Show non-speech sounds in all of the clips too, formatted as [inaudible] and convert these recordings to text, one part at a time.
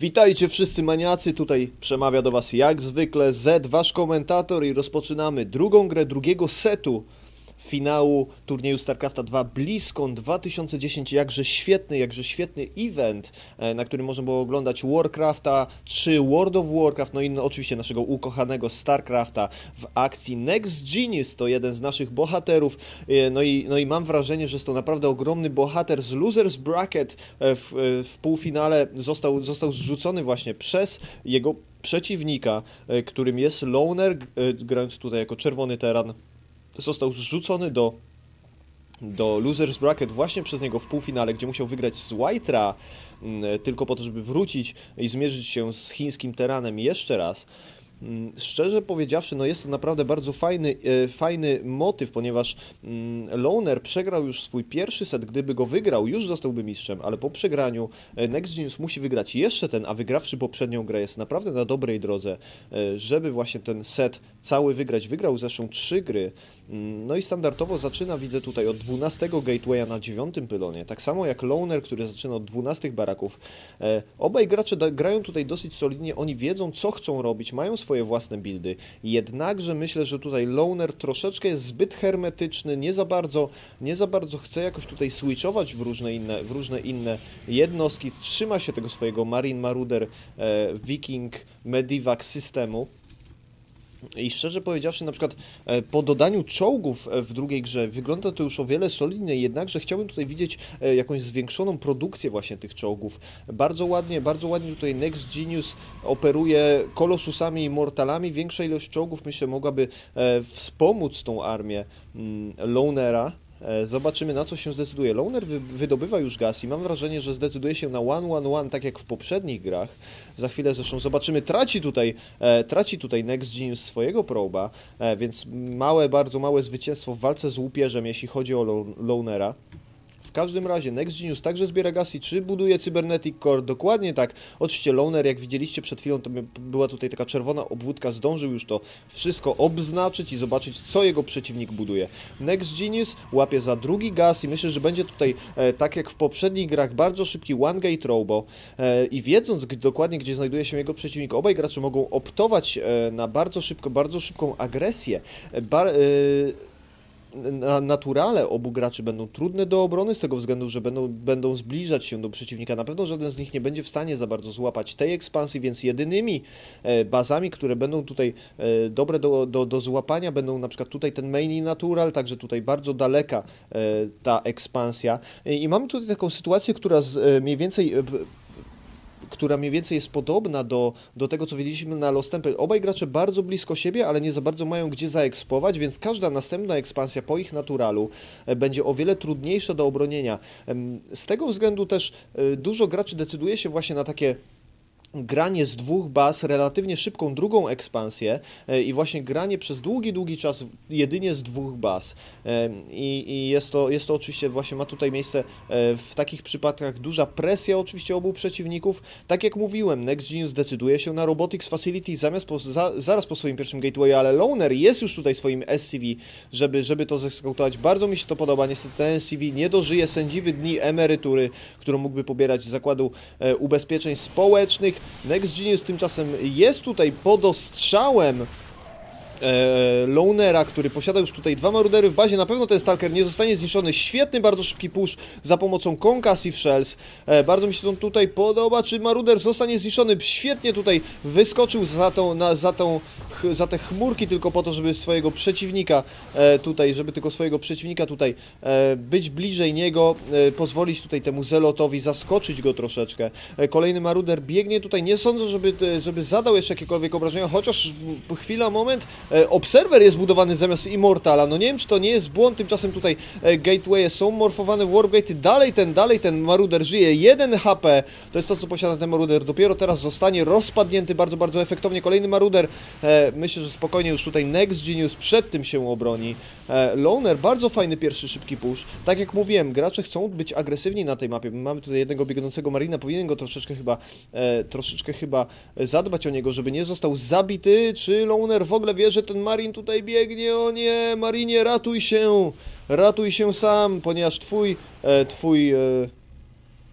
Witajcie wszyscy maniacy, tutaj przemawia do was jak zwykle Z, wasz komentator i rozpoczynamy drugą grę drugiego setu finału turnieju StarCrafta 2 BlizzCon 2010, jakże świetny, jakże świetny event, e, na którym można było oglądać Warcrafta 3, World of Warcraft, no i no, oczywiście naszego ukochanego StarCrafta w akcji Next Genius, to jeden z naszych bohaterów, e, no i, no i mam wrażenie, że jest to naprawdę ogromny bohater z Losers Bracket e, w, w półfinale został, został zrzucony właśnie przez jego przeciwnika, którym jest Loner, grając tutaj jako czerwony teran został zrzucony do, do Losers Bracket właśnie przez niego w półfinale, gdzie musiał wygrać z Whitera mm, tylko po to, żeby wrócić i zmierzyć się z chińskim teranem jeszcze raz. Mm, szczerze powiedziawszy, no jest to naprawdę bardzo fajny, e, fajny motyw, ponieważ mm, Loner przegrał już swój pierwszy set, gdyby go wygrał, już zostałby mistrzem, ale po przegraniu e, Next Genius musi wygrać jeszcze ten, a wygrawszy poprzednią grę jest naprawdę na dobrej drodze, e, żeby właśnie ten set cały wygrać. Wygrał zresztą trzy gry, mm, no i standardowo zaczyna, widzę tutaj, od 12 gatewaya na 9 pylonie, tak samo jak Loner, który zaczyna od 12 baraków. Obaj gracze grają tutaj dosyć solidnie, oni wiedzą, co chcą robić, mają swoje swoje własne buildy. Jednakże myślę, że tutaj Loner troszeczkę jest zbyt hermetyczny, nie za bardzo, nie za bardzo chce jakoś tutaj switchować w różne inne, w różne inne jednostki. Trzyma się tego swojego Marine Marauder e, Viking Medivac systemu. I szczerze powiedziawszy, na przykład e, po dodaniu czołgów e, w drugiej grze wygląda to już o wiele solidniej, jednakże chciałbym tutaj widzieć e, jakąś zwiększoną produkcję właśnie tych czołgów. Bardzo ładnie, bardzo ładnie tutaj Next Genius operuje kolosusami i mortalami. Większa ilość czołgów myślę mogłaby wspomóc tą armię mm, Lonera. E, zobaczymy na co się zdecyduje. Loner wydobywa już gaz i mam wrażenie, że zdecyduje się na 1-1-1 tak jak w poprzednich grach. Za chwilę zresztą zobaczymy, traci tutaj, e, traci tutaj Next Genius swojego proba, e, więc małe, bardzo małe zwycięstwo w walce z łupierzem, jeśli chodzi o Lonera. W każdym razie Next Genius także zbiera gaz i czy buduje Cybernetic Core? Dokładnie tak. Oczywiście Loner, jak widzieliście przed chwilą, to była tutaj taka czerwona obwódka, zdążył już to wszystko obznaczyć i zobaczyć, co jego przeciwnik buduje. Next Genius łapie za drugi gaz i myślę, że będzie tutaj, e, tak jak w poprzednich grach, bardzo szybki One Gate Robo e, i wiedząc dokładnie, gdzie znajduje się jego przeciwnik, obaj gracze mogą optować e, na bardzo szybko, bardzo szybką agresję. Bar e, naturale obu graczy będą trudne do obrony z tego względu, że będą, będą zbliżać się do przeciwnika. Na pewno żaden z nich nie będzie w stanie za bardzo złapać tej ekspansji, więc jedynymi e, bazami, które będą tutaj e, dobre do, do, do złapania, będą na przykład tutaj ten main i natural, także tutaj bardzo daleka e, ta ekspansja. I mamy tutaj taką sytuację, która z, mniej więcej która mniej więcej jest podobna do, do tego, co widzieliśmy na Lost Temple. Obaj gracze bardzo blisko siebie, ale nie za bardzo mają gdzie zaekspować, więc każda następna ekspansja po ich naturalu e, będzie o wiele trudniejsza do obronienia. Z tego względu też e, dużo graczy decyduje się właśnie na takie granie z dwóch baz, relatywnie szybką drugą ekspansję e, i właśnie granie przez długi, długi czas jedynie z dwóch baz. E, I, i jest, to, jest to oczywiście właśnie ma tutaj miejsce e, w takich przypadkach duża presja oczywiście obu przeciwników. Tak jak mówiłem, Next Genius decyduje się na Robotics Facility zamiast po, za, zaraz po swoim pierwszym gateway, ale Loner jest już tutaj swoim SCV, żeby, żeby to zeskautować. Bardzo mi się to podoba. Niestety ten SCV nie dożyje sędziwy dni emerytury, którą mógłby pobierać z zakładu ubezpieczeń społecznych. Next Genius tymczasem jest tutaj pod ostrzałem e, Lonera, który posiada już tutaj dwa marudery w bazie. Na pewno ten Stalker nie zostanie zniszczony. Świetny, bardzo szybki push za pomocą Concussive Shells. E, bardzo mi się to tutaj podoba. Czy maruder zostanie zniszczony? Świetnie tutaj wyskoczył za, tą, na, za, tą, za te chmurki tylko po to, żeby swojego przeciwnika e, tutaj, żeby tylko swojego przeciwnika tutaj e, być bliżej niego, e, pozwolić tutaj temu Zelotowi zaskoczyć go troszeczkę. E, kolejny maruder biegnie tutaj. Nie sądzę, żeby, żeby zadał jeszcze jakiekolwiek obrażenia, chociaż chwila, moment E, Observer jest budowany zamiast Immortala. No nie wiem, czy to nie jest błąd. Tymczasem tutaj e, Gateway są morfowane w Warpgate. Dalej ten, dalej ten Maruder żyje. 1 HP. To jest to, co posiada ten Maruder. Dopiero teraz zostanie rozpadnięty bardzo, bardzo efektownie. Kolejny Maruder. E, myślę, że spokojnie już tutaj Next Genius przed tym się obroni. Loner, bardzo fajny pierwszy szybki push. Tak jak mówiłem, gracze chcą być agresywni na tej mapie. Mamy tutaj jednego biegnącego Marina. Powinien go troszeczkę chyba, troszeczkę chyba zadbać o niego, żeby nie został zabity. Czy Loner w ogóle wie, że ten Marin tutaj biegnie, o nie, Marinie, ratuj się, ratuj się sam, ponieważ twój, e, twój, e,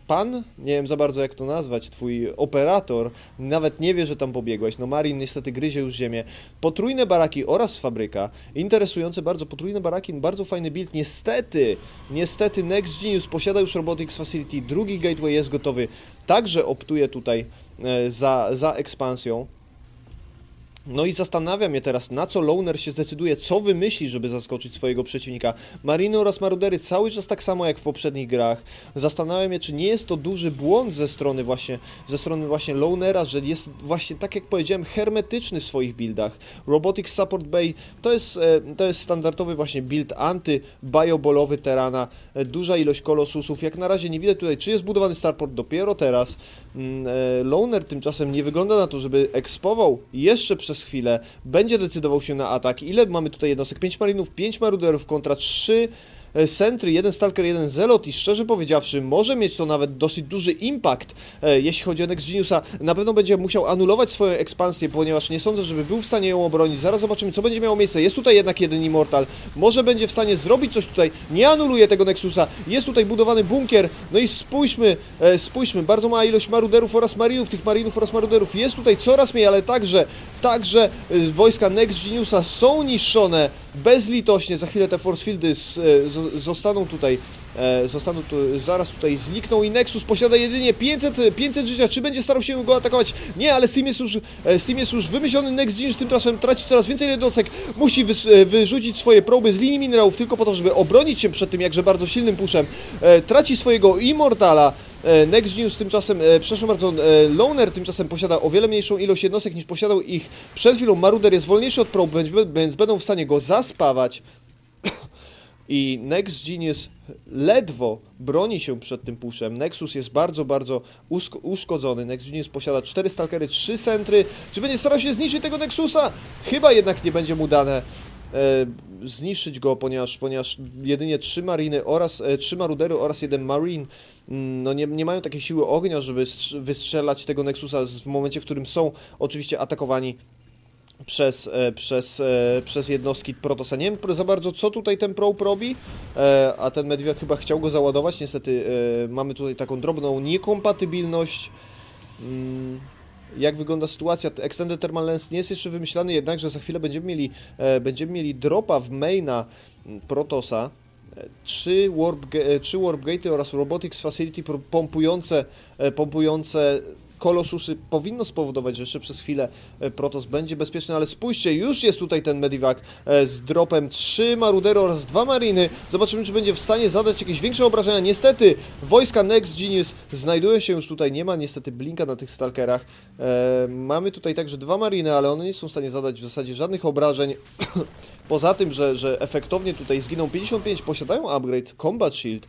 pan, nie wiem za bardzo jak to nazwać, twój operator, nawet nie wie, że tam pobiegłeś. No Marin niestety gryzie już ziemię. Potrójne baraki oraz fabryka. Interesujące bardzo, potrójne baraki, bardzo fajny build. Niestety, niestety Next Genius posiada już Robotics Facility, drugi gateway jest gotowy. Także optuje tutaj e, za, za ekspansją. No i zastanawia mnie teraz, na co Loner się zdecyduje, co wymyśli, żeby zaskoczyć swojego przeciwnika. Mariny oraz Marudery cały czas tak samo jak w poprzednich grach. Zastanawiam się, czy nie jest to duży błąd ze strony właśnie, ze strony właśnie Lonera, że jest właśnie, tak jak powiedziałem, hermetyczny w swoich buildach. Robotics Support Bay to jest, e, to jest standardowy właśnie build anty-biobolowy Terana. E, duża ilość kolosusów. Jak na razie nie widać tutaj, czy jest budowany starport dopiero teraz. Mm, e, Loner tymczasem nie wygląda na to, żeby ekspował jeszcze przez chwilę, będzie decydował się na atak. Ile mamy tutaj jednostek? 5 marinów, 5 maruderów kontra 3 E, Sentry, jeden Stalker, jeden Zelot i szczerze powiedziawszy może mieć to nawet dosyć duży impact, e, jeśli chodzi o Next Geniusa. Na pewno będzie musiał anulować swoją ekspansję, ponieważ nie sądzę, żeby był w stanie ją obronić. Zaraz zobaczymy, co będzie miało miejsce. Jest tutaj jednak jeden Immortal. Może będzie w stanie zrobić coś tutaj. Nie anuluje tego Nexusa. Jest tutaj budowany bunkier. No i spójrzmy, e, spójrzmy. Bardzo mała ilość maruderów oraz marinów. Tych marinów oraz maruderów jest tutaj coraz mniej, ale także, także wojska Next Geniusa są niszczone bezlitośnie. Za chwilę te force fieldy z, z, zostaną tutaj e, zostaną tu, zaraz tutaj znikną i Nexus posiada jedynie 500, 500 życia, czy będzie starał się go atakować? Nie, ale Steam jest już, e, Steam jest już wymyślony Next Genius, tymczasem traci coraz więcej jednostek, musi wy, e, wyrzucić swoje proby z linii minerałów tylko po to, żeby obronić się przed tym jakże bardzo silnym puszem, e, traci swojego Immortala, e, Next Genius tymczasem, przepraszam bardzo, Loner tymczasem posiada o wiele mniejszą ilość jednostek niż posiadał ich przed chwilą. Maruder jest wolniejszy od prob, więc będą w stanie go zaspawać. I Next Genius ledwo broni się przed tym puszem. Nexus jest bardzo, bardzo uszkodzony. Next Genius posiada 4 stalkery, 3 centry. Czy będzie starał się zniszczyć tego Nexusa? Chyba jednak nie będzie mu dane e, zniszczyć go, ponieważ, ponieważ jedynie 3 mariny oraz e, 3 marudery oraz jeden marine mm, no nie, nie mają takiej siły ognia, żeby wystrzelać tego Nexusa w momencie, w którym są oczywiście atakowani przez, e, przez, e, przez jednostki Protosa. Nie wiem za bardzo, co tutaj ten Probe robi, e, a ten Medwiak chyba chciał go załadować. Niestety mamy tutaj taką drobną niekompatybilność. Mm, jak wygląda sytuacja? Extended Thermal Lens nie jest jeszcze wymyślany, jednakże za chwilę będziemy mieli, będziemy mieli dropa w maina Protosa. Trzy warp, trzy warp gatey oraz robotics facility pompujące, pompujące Kolosusy powinno spowodować, że jeszcze przez chwilę e, Protoss będzie bezpieczny, ale spójrzcie, już jest tutaj ten Medivac e, z dropem 3 Marudery oraz 2 Mariny. Zobaczymy, czy będzie w stanie zadać jakieś większe obrażenia. Niestety, wojska Next Genius znajdują się już tutaj, nie ma niestety blinka na tych Stalkerach. E, mamy tutaj także dwa Mariny, ale one nie są w stanie zadać w zasadzie żadnych obrażeń. [coughs] Poza tym, że, że efektownie tutaj zginą 55, posiadają upgrade Combat Shield.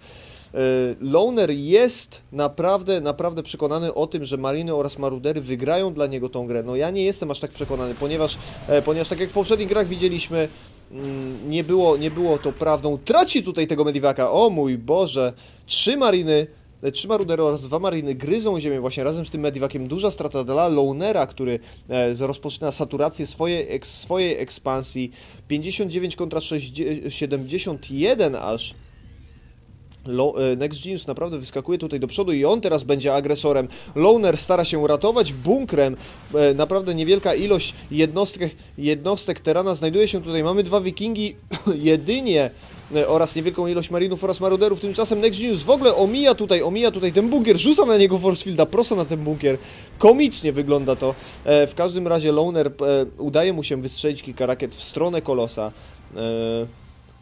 E, Loner jest naprawdę, naprawdę przekonany o tym, że Mariny oraz Marudery wygrają dla niego tą grę. No ja nie jestem aż tak przekonany, ponieważ, e, ponieważ tak jak w poprzednich grach widzieliśmy, mm, nie było, nie było to prawdą. Traci tutaj tego Medivaka, o mój Boże. Trzy Mariny, e, trzy Marudery oraz dwa Mariny gryzą ziemię właśnie razem z tym Medivakiem. Duża strata dla Lonera, który rozpoczyna saturację swojej, swojej ekspansji. 59 kontra 71 aż. E, Next Genius naprawdę wyskakuje tutaj do przodu i on teraz będzie agresorem. Loner stara się ratować bunkrem. E, naprawdę niewielka ilość jednostek, jednostek Terana znajduje się tutaj. Mamy dwa wikingi [coughs] jedynie e, oraz niewielką ilość marinów oraz maruderów. Tymczasem Next Genius w ogóle omija tutaj, omija tutaj ten bunkier, rzuca na niego Forcefielda, prosto na ten bunkier. Komicznie wygląda to. W każdym razie Loner udaje mu się wystrzelić kilka rakiet w stronę Kolosa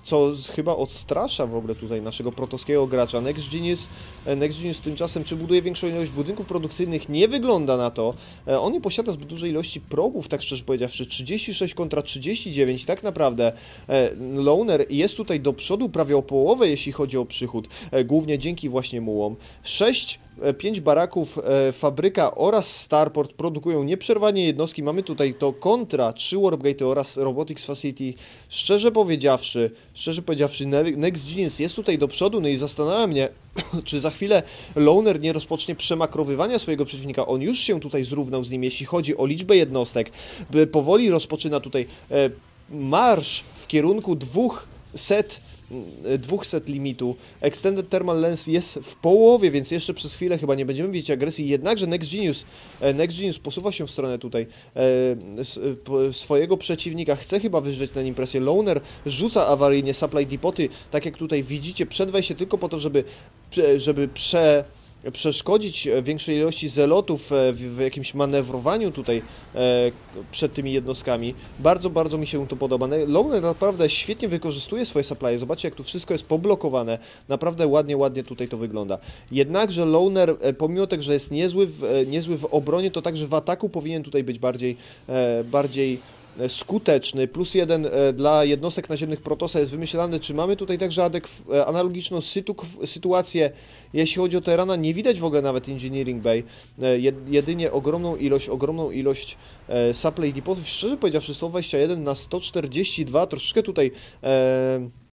co chyba odstrasza w ogóle tutaj naszego protowskiego gracza. Next Genius, e, Next Genius tymczasem, czy buduje większą ilość budynków produkcyjnych? Nie wygląda na to. E, on nie posiada zbyt dużej ilości probów, tak szczerze powiedziawszy. 36 kontra 39, tak naprawdę e, Loner jest tutaj do przodu prawie o połowę, jeśli chodzi o przychód, głównie dzięki właśnie mułom. 6 E, pięć baraków, e, fabryka oraz Starport produkują nieprzerwanie jednostki. Mamy tutaj to kontra, trzy Warpgate oraz Robotics Facility. Szczerze powiedziawszy, szczerze powiedziawszy, Next Genius jest tutaj do przodu, no i zastanawia mnie, [clears throat] czy za chwilę Loner nie rozpocznie przemakrowywania swojego przeciwnika. On już się tutaj zrównał z nim, jeśli chodzi o liczbę jednostek. Powoli rozpoczyna tutaj e, marsz w kierunku dwóch set mm, dwóch set limitu. Extended Thermal Lens jest w połowie, więc jeszcze przez chwilę chyba nie będziemy widzieć agresji. Jednakże Next Genius, e, Next Genius posuwa się w stronę tutaj e, po- swojego przeciwnika. Chce chyba wyżrzeć na nim presję. Loner rzuca awaryjnie supply depoty, tak jak tutaj widzicie, przed wejściem tylko po to, żeby, żeby prze przeszkodzić większej ilości zelotów e, w, jakimś manewrowaniu tutaj e, przed tymi jednostkami. Bardzo, bardzo mi się to podoba. Ne- Loner naprawdę świetnie wykorzystuje swoje supply. Zobaczcie, jak tu wszystko jest poblokowane. Naprawdę ładnie, ładnie tutaj to wygląda. Jednakże Loner, e, pomimo tego, że jest niezły w, niezły w obronie, to także w ataku powinien tutaj być bardziej, bardziej skuteczny. Plus jeden e, dla jednostek naziemnych Protosa jest wymyślany. Czy mamy tutaj także e, analogiczną sytu- sytuację, jeśli chodzi o Terana? Nie widać w ogóle nawet Engineering Bay. E, jed- Jedynie ogromną ilość, ogromną ilość supply depotów. Szczerze powiedziawszy, 121 na 142, troszeczkę tutaj e,